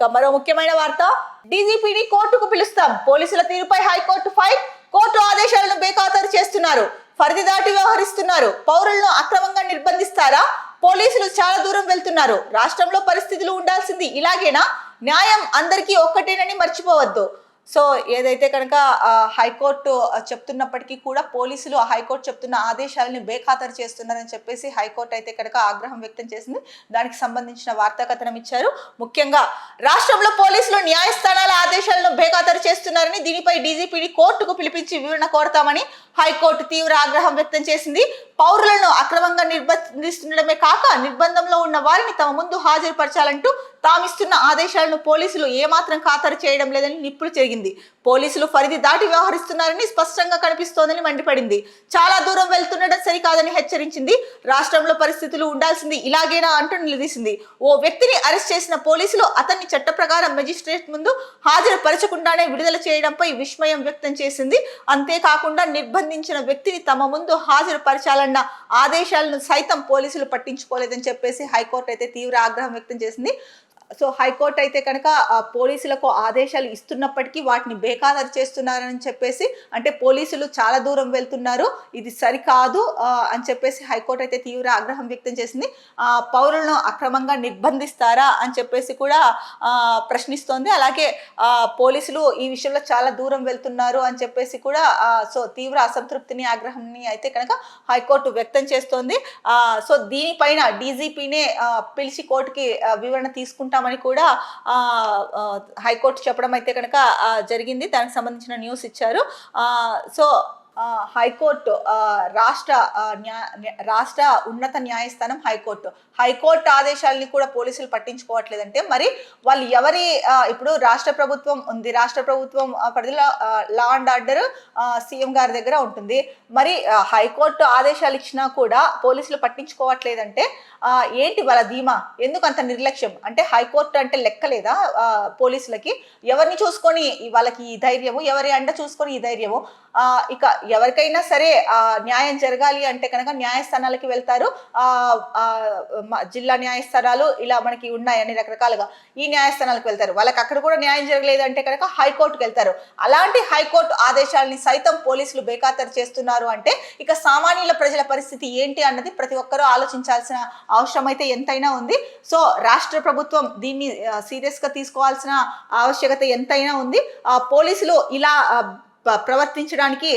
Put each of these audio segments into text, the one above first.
ఇక మరో ముఖ్యమైన వార్త. డీజీపీని కోర్టుకు పిలుస్తాం. పోలీసుల తీరుపై హైకోర్టు ఫైట్. కోర్టు ఆదేశాలను బేఖాతరు చేస్తున్నారు. పరిధి దాటి వ్యవహరిస్తున్నారు. పౌరులను అక్రమంగా నిర్బంధిస్తారా? పోలీసులు చాలా దూరం వెళ్తున్నారు. రాష్ట్రంలో పరిస్థితులు ఉండాల్సింది ఇలాగేనా? న్యాయం అందరికీ ఒక్కటేనని మర్చిపోవద్దు. సో ఏదైతే కనుక హైకోర్టు చెప్తున్నప్పటికీ కూడా పోలీసులు ఆ హైకోర్టు చెప్తున్న ఆదేశాలని బేఖాతరు చేస్తున్నారని చెప్పేసి హైకోర్టు అయితే కనుక ఆగ్రహం వ్యక్తం చేసింది. దానికి సంబంధించిన వార్తా కథనం ఇచ్చారు. ముఖ్యంగా రాష్ట్రంలో పోలీసులు న్యాయస్థానాల ఆదేశాలను బేఖాతరు చేస్తున్నారని దీనిపై డీజీపీని కోర్టుకు పిలిపించి వివరణ కోరతామని హైకోర్టు తీవ్ర ఆగ్రహం వ్యక్తం చేసింది. పౌరులను అక్రమంగా నిర్బంధిస్తుండడమే కాక నిర్బంధంలో ఉన్న వారిని తమ ముందు హాజరుపరచాలంటూ తామిస్తున్న ఆదేశాలను పోలీసులు ఏమాత్రం ఖాతరు చేయడం లేదని నిప్పులు జరిగింది పోలీసులు పరిధి దాటి వ్యవహరిస్తున్నారని స్పష్టంగా కనిపిస్తోందని మండిపడింది. చాలా దూరం వెళ్తుండడం సరికాదని హెచ్చరించింది. రాష్ట్రంలో పరిస్థితులు ఉండాల్సింది ఇలాగేనా అంటూ నిలదీసింది. ఓ వ్యక్తిని అరెస్ట్ చేసిన పోలీసులు అతన్ని చట్ట ప్రకారం మెజిస్ట్రేట్ ముందు హాజరుపరచకుండానే విడుదల చేయడంపై విస్మయం వ్యక్తం చేసింది. అంతేకాకుండా నిర్బంధించిన వ్యక్తిని తమ ముందు హాజరుపరచాలన్న ఆదేశాలను సైతం పోలీసులు పట్టించుకోలేదని చెప్పేసి హైకోర్టు అయితే తీవ్ర ఆగ్రహం వ్యక్తం చేసింది. సో హైకోర్టు అయితే కనుక పోలీసులకు ఆదేశాలు ఇస్తున్నప్పటికీ వాటిని బేఖాతరు చేస్తున్నారని చెప్పేసి అంటే పోలీసులు చాలా దూరం వెళ్తున్నారు. ఇది సరికాదు అని చెప్పేసి హైకోర్టు అయితే తీవ్ర ఆగ్రహం వ్యక్తం చేసింది. పౌరులను అక్రమంగా నిర్బంధిస్తారా అని చెప్పేసి కూడా ప్రశ్నిస్తోంది. అలాగే పోలీసులు ఈ విషయంలో చాలా దూరం వెళ్తున్నారు అని చెప్పేసి కూడా సో తీవ్ర అసంతృప్తిని ఆగ్రహాన్ని అయితే కనుక హైకోర్టు వ్యక్తం చేస్తోంది. సో దీనిపైన డీజీపీనే పిలిచి కోర్టుకి వివరణ తీసుకుంటాం తీసుకుంటామని కూడా హైకోర్టు చెప్పడం అయితే కనుక జరిగింది. దానికి సంబంధించిన న్యూస్ ఇచ్చారు. సో హైకోర్టు రాష్ట్ర రాష్ట్ర ఉన్నత న్యాయస్థానం హైకోర్టు. హైకోర్టు ఆదేశాలని కూడా పోలీసులు పట్టించుకోవట్లేదంటే మరి వాళ్ళు ఎవరి ఇప్పుడు రాష్ట్ర ప్రభుత్వం ఉంది. రాష్ట్ర ప్రభుత్వం పరిధిలో లా అండ్ ఆర్డర్ సీఎం గారి దగ్గర ఉంటుంది. మరి హైకోర్టు ఆదేశాలు ఇచ్చినా కూడా పోలీసులు పట్టించుకోవట్లేదంటే ఏంటి వాళ్ళ ధీమా? ఎందుకు అంత నిర్లక్ష్యం? అంటే హైకోర్టు అంటే లెక్కలేదా పోలీసులకి? ఎవరిని చూసుకొని వాళ్ళకి ఈ ధైర్యము? ఎవరి అండ చూసుకొని ఈ ధైర్యము? ఇక ఎవరికైనా సరే ఆ, న్యాయం జరగాలి అంటే కనుక న్యాయస్థానాలకి వెళ్తారు. ఆ, జిల్లా న్యాయస్థానాలు ఇలా మనకి ఉన్నాయని రకరకాలుగా. ఈ న్యాయస్థానాలకు వెళ్తారు. వాళ్ళకి అక్కడ కూడా న్యాయం జరగలేదు అంటే కనుక హైకోర్టుకి వెళ్తారు. అలాంటి హైకోర్టు ఆదేశాలని సైతం పోలీసులు బేఖాతరు చేస్తున్నారు అంటే ఇక సామాన్యుల ప్రజల పరిస్థితి ఏంటి అన్నది ప్రతి ఒక్కరూ ఆలోచించాల్సిన అవసరం అయితే ఎంతైనా ఉంది. సో రాష్ట్ర ప్రభుత్వం దీన్ని సీరియస్గా తీసుకోవాల్సిన ఆవశ్యకత ఎంతైనా ఉంది. ఆ, పోలీసులు ఇలా ప్రవర్తించడానికి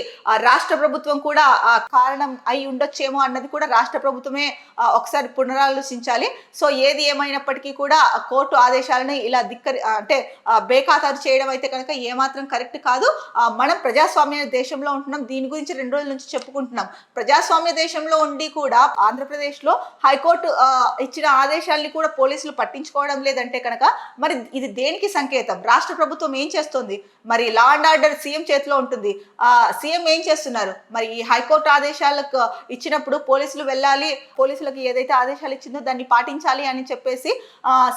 రాష్ట్ర ప్రభుత్వం కూడా ఆ కారణం అయి ఉండొచ్చేమో అన్నది కూడా రాష్ట్ర ప్రభుత్వమే ఒకసారి పునరాలోచించాలి. సో ఏది ఏమైనప్పటికీ కూడా కోర్టు ఆదేశాలను ఇలా దిక్కరి అంటే బేఖాతారు చేయడం అయితే కనుక ఏమాత్రం కరెక్ట్ కాదు. మనం ప్రజాస్వామ్య దేశంలో ఉంటున్నాం. దీని గురించి రెండు రోజుల నుంచి చెప్పుకుంటున్నాం. ప్రజాస్వామ్య దేశంలో ఉండి కూడా ఆంధ్రప్రదేశ్లో హైకోర్టు ఇచ్చిన ఆదేశాలని కూడా పోలీసులు పట్టించుకోవడం లేదంటే కనుక మరి ఇది దేనికి సంకేతం? రాష్ట్ర ప్రభుత్వం ఏం చేస్తుంది? మరి లా అండ్ ఆర్డర్ సీఎం చేతిలో ఉంటుంది ఆ సీఎం ఏం చేస్తున్నారు? మరి ఈ హైకోర్టు ఆదేశాలకు ఇచ్చినప్పుడు పోలీసులు వెళ్ళాలి పోలీసులకు ఏదైతే ఆదేశాలు ఇచ్చిందో దాన్ని పాటించాలి అని చెప్పేసి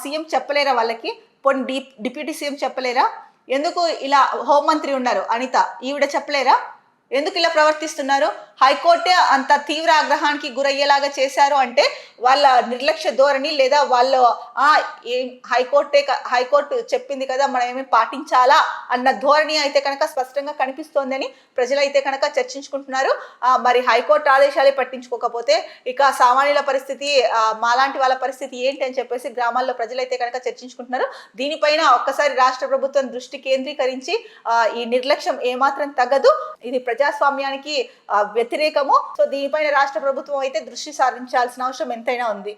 సీఎం చెప్పలేరా వాళ్ళకి? పోనీ డిప్యూటీ సీఎం చెప్పలేరా? ఎందుకు ఇలా హోంమంత్రి ఉన్నారు? అనిత ఈవిడ చెప్పలేరా? ఎందుకు ఇలా ప్రవర్తిస్తున్నారు? హైకోర్టే అంత తీవ్ర ఆగ్రహానికి గురయ్యేలాగా చేశారు అంటే వాళ్ళ నిర్లక్ష్య ధోరణి లేదా వాళ్ళు ఆ ఏం హైకోర్టే హైకోర్టు చెప్పింది కదా మనం ఏమి పాటించాలా? అన్న ధోరణి అయితే కనుక స్పష్టంగా కనిపిస్తోందని ప్రజలైతే కనుక చర్చించుకుంటున్నారు. మరి హైకోర్టు ఆదేశాలే పట్టించుకోకపోతే ఇక సామాన్యుల పరిస్థితి మాలాంటి వాళ్ళ పరిస్థితి ఏంటి అని చెప్పేసి గ్రామాల్లో ప్రజలైతే కనుక చర్చించుకుంటున్నారు. దీనిపైన ఒక్కసారి రాష్ట్ర ప్రభుత్వం దృష్టి కేంద్రీకరించి ఈ నిర్లక్ష్యం ఏమాత్రం తగ్గదు ఇది ప్రజాస్వామ్యానికి వ్యతిరేకము. సో దీనిపైన రాష్ట్ర ప్రభుత్వం అయితే దృష్టి సారించాల్సిన అవసరం ఎంతైనా ఉంది.